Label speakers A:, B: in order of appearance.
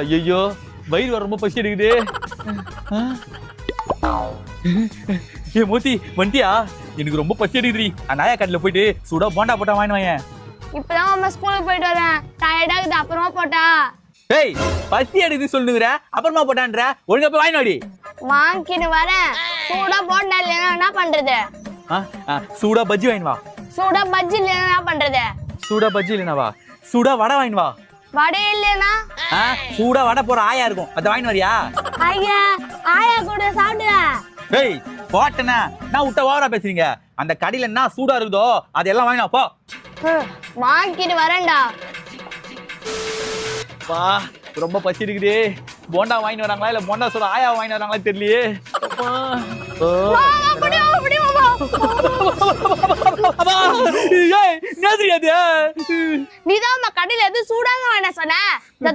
A: ஐயோ வயிறு ரொம்ப பசி எடுக்குது ஏ மூத்தி வண்டியா? எனக்கு ரொம்ப பசி எடுக்குதுடி நாயா கடையில் போயிட்டு சுடா போண்டா போட்டா வாங்கினு வாயேன்.
B: இப்பதான் அம்மா ஸ்கூலுக்கு போயிட்டு வரேன். டயர்டா இருக்குது அப்புறமா போட்டா.
A: ஏய் பசி எடுக்குது சொல்லுங்கிற. அப்புறமா போட்டான்ற. ஒழுங்கா போய் வாங்கினு வாடி.
B: வாங்கின்னு வரேன். சூடா போண்டா இல்லைன்னா என்ன பண்றது?
A: சூடா பஜ்ஜி வாங்கினு வா.
B: சூடா பஜ்ஜி இல்லைன்னா என்ன பண்றது?
A: சூடா பஜ்ஜி இல்லைனா வா. சூடா வடை வாங்கினு வா.
B: வடை இல்லைன்னா?
A: சூடா வடை போற ஆயா இருக்கும். அதை வாங்கினு வரியா?
B: ஐயா ஆயா கூட சாப்பிடுவேன்
A: ஏய் போட்டனா. நான் விட்ட ஓவரா பேசுறீங்க? அந்த கடையில என்ன சூடா இருக்குதோ அதெல்லாம் வாங்கினா போ.
B: வாங்கிட்டு வரேன்டா.
A: பா ரொம்ப பசி இருக்குது போண்டா வாங்கிட்டு வராங்களா இல்ல போண்டா சொல்ல ஆயா வாங்கிட்டு வராங்களா தெரியலையே?
B: நீதான் கடையில எது சூடாக வேணாம் சொன்ன.